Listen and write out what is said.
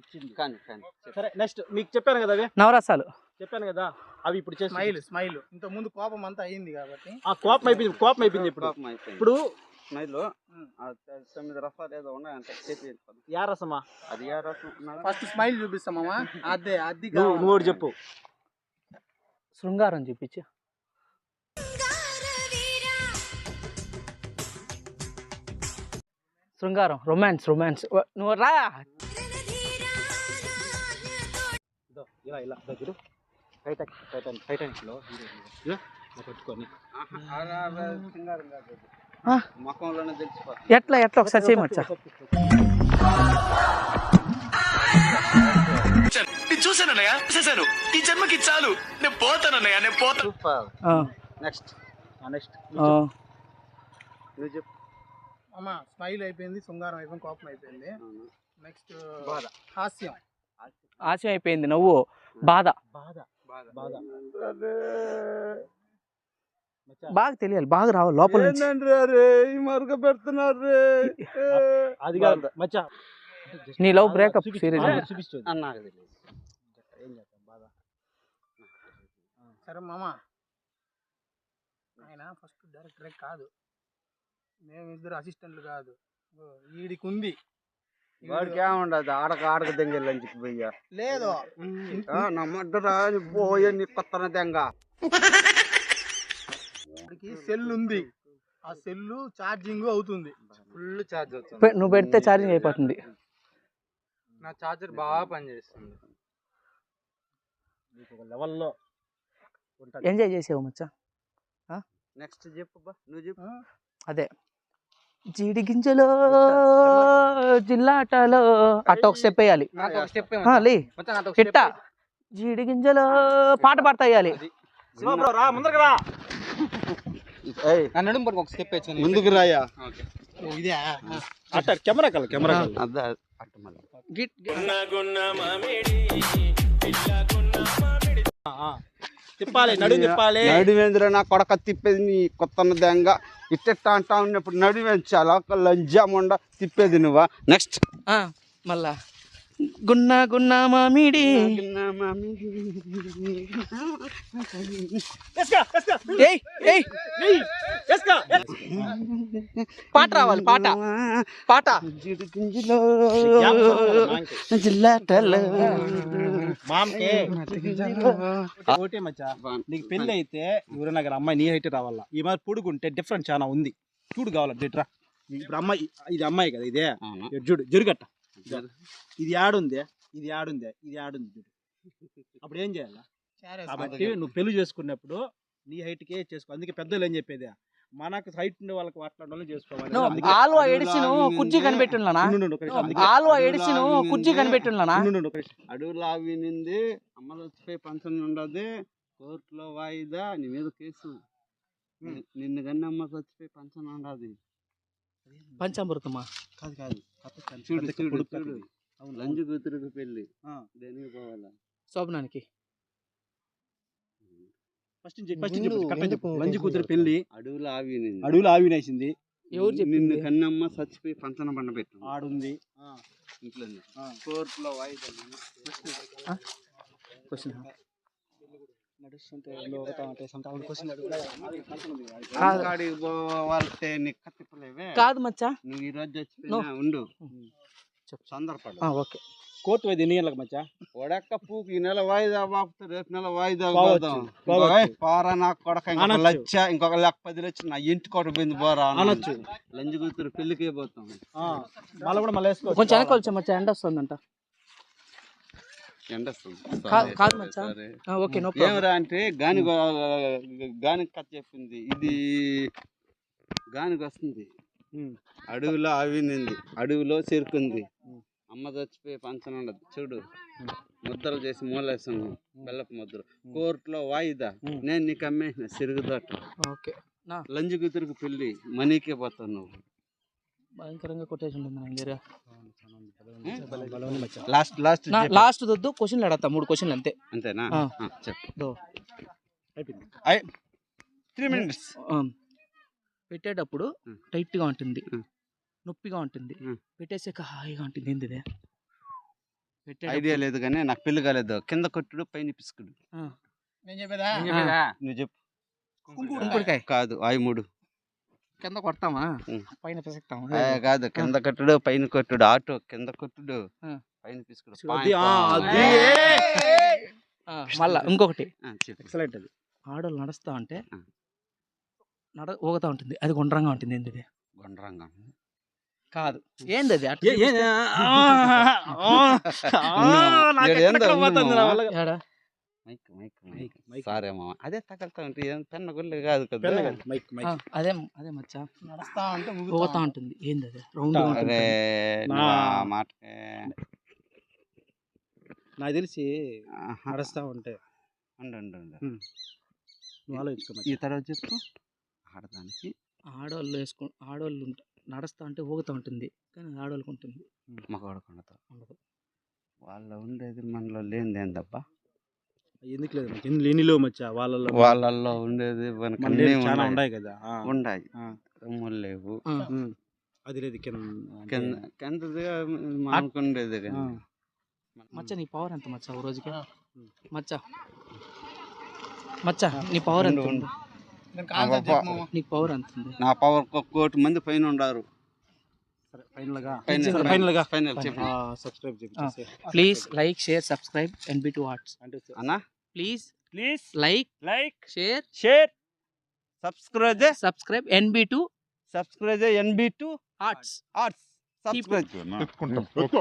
ఇచ్చింది కానీ కానీ సరే నెక్స్ట్ మీకు చెప్పాను కదా అవి? నవరసాలు. చెప్పాను కదా అవి ఇప్పుడు చేసి స్మైల్ స్మైల్. ఇంత ముందు కోపం అంతా అయింది కాబట్టి. ఆ కోపం అయిపోయింది కోపం అయిపోయింది ఇప్పుడు. కోపం అయిపోయింది. ఇప్పుడు స్మైల్ తొమ్మిది రసాలు ఏదో ఉన్నాయంటే చేతి యా రసమా? అది ఏ రసం ఉన్నదా? ఫస్ట్ స్మైల్ చూపిస్తామమ్మా అదే అది నువ్వు నువ్వు ఒకటి చెప్పు. శృంగారం చూపించు. శృంగారం రొమాన్స్ రొమాన్స్ నువ్వు రా. ఇదో, ఇలా చూడు. టైటానిక్ టైటానిక్ పట్టుకొని. ముఖంలోనే తెలిసిపోతుంది ఎట్లా ఎట్లా? ఒకసారి చేయమచ్చా నేను చూశానన్నయ్య చూశాను. ఈ జన్మకి చాలు. నేను పోతానన్నయ్య నేను పోతాను. ఆ, నెక్స్ట్ నెక్స్ట్ ఆ, నువ్వు చెప్పు. అమ్మా స్మైల్ అయిపోయింది శృంగారం అయిపోయింది కోపం అయిపోయింది. నెక్స్ట్ బాధ. హాస్యం. ఆశయం అయిపోయింది నవ్వు. బాధ. బాధ. బాధ. బాధ. బాగా తెలియాలి బాగా రావాలి లోపల మరుగ పెడుతున్నారు. అది కాదు మచ్చా. నీ series ఆ, ఇది. చూపించు అని నాకు తెలియదు. ఏం చేద్దాం బాధ. సరే మామ. ఆయన ఫస్ట్ డైరెక్టరే కాదు. మేము ఇద్దరు అసిస్టెంట్లు కాదు. వీడికి ఉంది వాడికి ఏముండదు ఆడక ఆడక దెంగ లంచ్కి పోయ్యా. లేదు. నమ్మడ్డరా పోయే నీ కొత్తన దెంగ. వాడికి సెల్ ఉంది ఆ సెల్ ఛార్జింగ్ అవుతుంది. ఫుల్ ఛార్జ్ అవుతుంది. నువ్వు పెడితే ఛార్జింగ్ అయిపోతుంది. నా ఛార్జర్ బాగా పనిచేస్తుంది. ఒక లెవెల్లో ఎంజాయ్ చేసేవు మచ్చా? నెక్స్ట్ చెప్పు బా నువ్వు చెప్పు. అదే. జీడి గింజలో జిల్లాటలో అట్ట ఒక స్టెప్ వేయాలి. జీడి గింజలో పాట పాడతా వేయాలి. ముందుకు రాయా? అట్ట కెమెరా కల అట్ట తిప్పాలి నడుము తిప్పాలి. నడివేంద్ర నా కొడక తిప్పేది నీ కొత్త దెంగ. ఇట్టెట్ట అంటా ఉన్నప్పుడు నడివేంచాలి ఒక లంజాముండ తిప్పేది నువ్వా? నెక్స్ట్ మళ్ళా. గున్న గున్న మామిడి. ఎస్కా, ఎస్కా, ఏయ్ ఏయ్. ఏయ్, ఎస్కా, ఎస్. పాట రావాలి పాట. పాట. జిల్లాటలో. ఒకటే మచ్చా నీకు పెళ్ళి అయితే ఎవరైనా అమ్మాయి నీ హైట్ రావాలా? ఈ మరి పొడుగుంటే డిఫరెంట్ చాలా ఉంది. చూడు కావాలంటే ఇట్రా ఇప్పుడు అమ్మాయి ఇది అమ్మాయి కదా ఇదే. చూడు జరుగట్ట. ఇది. ఆడుందే ఇది ఆడుందే ఇది ఆడుంది చూడు. అప్పుడు ఏం చేయాలా? కాబట్టి నువ్వు పెళ్ళి చేసుకున్నప్పుడు నీ height కే చేసుకో. అందుకే పెద్దలు ఏం చెప్పేది? మనకు హైట్ ఉండే వాళ్ళకి మాట్లాడాలని చేసుకోవాలి. ఆలువ ఎడిసిను కుర్చీ ఆలువ ఎడిసిను కుర్చీ నిమిషం. అడవులు వినింది అమ్మలు వచ్చిపోయి పంచం ఉండదు కోర్టులో వాయిదా నీ మీద కేసు. నిన్ను కన్నా అమ్మ చచ్చిపోయి పంచం ఉండదు. పంచామృతమా? కాదు కాదు. చూడు చూడు చూడు. లంజు కూతురుకు పెళ్ళి ఆ. దేనికి పోవాలా? శోభనానికి. ఫస్ట్ ఫస్ట్ లంజి కూతురు పెళ్ళి అడవులు ఆవినింది అడవులు ఆవినేసింది ఎవరు నిన్ను కన్నమ్మ చచ్చిపోయి పంచన బండ పెట్టు ఆడుంది. ఆ, ఇంట్లో. కోర్టులో వాయిదా. క్వశ్చన్ నడుస్తుంటే. కాదు. నీకు కత్తిపలేవే మచ్చా. నువ్వు ఈ రోజు ఉండు. చెప్పు. ఓకే. కోర్టు వైద్య ఎన్ని గంటలకు మచ్చా? ఒడక్క పూకి ఈ నెల వాయిదా బాపుతా రేపు నెల వాయిదా పోరా నా కొడక ఇంకొక. లచ్చ ఇంకొక లెక్క పది లక్ష నా ఇంటి కొట్ట పోయింది పోరా అనొచ్చు. లంజి కూతురు పెళ్ళికే పోతాం. ఆ, మళ్ళీ కూడా మళ్ళీ వేసుకోవచ్చు. కొంచెం వెనక వచ్చా మచ్చా ఎండ వస్తుందంట. కాదు- కాదు మచ్చా. ఆ, ఓకే నో ప్రాబ్లం ఏమరా అంటే గాని గానికి కథ చెప్పింది ఇది గానికి వస్తుంది. అడవిలో అవినింది అడవిలో చెరుకుంది. అమ్మ చచ్చిపోయి పంచన ఉండదు. చూడు. ముద్దలు చేసి మూలేసాను బెల్లపు ముద్దలు. కోర్టులో వాయిదా. నేను నీకు అమ్మేసిన సిరుగుదోట ఓకే. లంజి కూతురికి పెళ్ళి మనీకే పోతావు నువ్వు. భయంకరంగా కొట్టేసి ఉంటుంది. లాస్ట్ లాస్ట్ లాస్ట్ వద్దు క్వశ్చన్లు అడతా మూడు క్వశ్చన్లు అంతే. అంతేనా? చెప్పు. త్రీ మినిట్స్ పెట్టేటప్పుడు ఉమ్. టైట్గా ఉంటుంది. నొప్పిగా ఉంటుంది. పెట్టేసాక హాయిగా ఉంటుంది ఏంది? ఐడియా లేదు కానీ నాకు పెళ్ళి కాలేదు. కింద కొట్టుడు పైన పిసుకుడు. నేను చెప్పేదా? నువ్వు చెప్పు. కుంకుడికాయ. కాదు ఆయి మూడు. కింద కొడతామా. పైన పిసక్తామా? కాదు. కింద కొట్టుడు పైన కొట్టుడు ఆటో కింద కొట్టుడు. పైన పిసుకుడు. అది, ఆ, అది. ఆ, మళ్ళా ఇంకొకటి. ఎక్సలెంట్ అది. ఆడోళ్ళు నడుస్తా ఉంటే. నడ ఊగుతా ఉంటుంది. అది గుండ్రంగా ఉంటుంది ఏంది గుండ్రంగా. కాదు. ఏంది అది అట్లా మైక్ మైక్ మైక్. సారే మామ అదే తగలుతా ఉంటే ఏం పెన్న గుళ్ళు కాదు కదా. Mic mic. అదే అదే మచ్చా. నడుస్తా ఉంటే ఊగుతా ఉంటుంది. ఏంది అది రౌండ్ ఆ మాటకే. నాకు తెలిసి. నడుస్తా ఉంటే. ఉండు ఉండు ఉండు. నువ్వు ఆలోచించుకో ఈ తర్వాత చెప్పు. ఆడదానికి. ఆడోళ్ళు వేసుకు ఆడోళ్ళు ఉంట- నడుస్తా ఉంటే ఊగుతా ఉంటుంది. కానీ అది ఆడోళ్ళకి ఉంటుంది మగవాడకుండా ఉండదు. వాళ్ళ ఉండేది మనలో లేనిది ఏందబ్బా ఎందుకు లేదు? నాకు ఎన్ని ఎన్నిలో మచ్చా వాళ్ళలో వాళ్ళల్లో ఉండేది మనకు మన అన్నీ లేదు, చాలా ఉన్నాయి. ఉన్నాయి కదా. ఆ, ఉన్నాయి ఆ. రొమ్ములు లేవు. ఆ, ఉమ్. అది లేదు కింద కింద కిందది మనకు ఉండేది ఆ. కానీ. మచ్చ నీ పవర్ ఎంత మచ్చ ఓ రోజుకి? మచ్చ. మచ్చ నీ పవర్ ఎంత ఉండు, ఉంది. నీకు పవర్ ఎంత ఉంది? నా పవర్ ఒక కోటి మంది పైన ఉండారు. సరే, ఫైనల్గా పైన సరే, ఫైనల్గా ఫైనల్. చెప్పు. సబ్స్క్రైబ్ ఆ. చేసి please like share subscribe NB two అంటే అన్నా? Please please like like share share subscribe subscribe NB two subscribe NB two arts. Arts. Subscribe పెట్టుకుంటాం. ఓకే.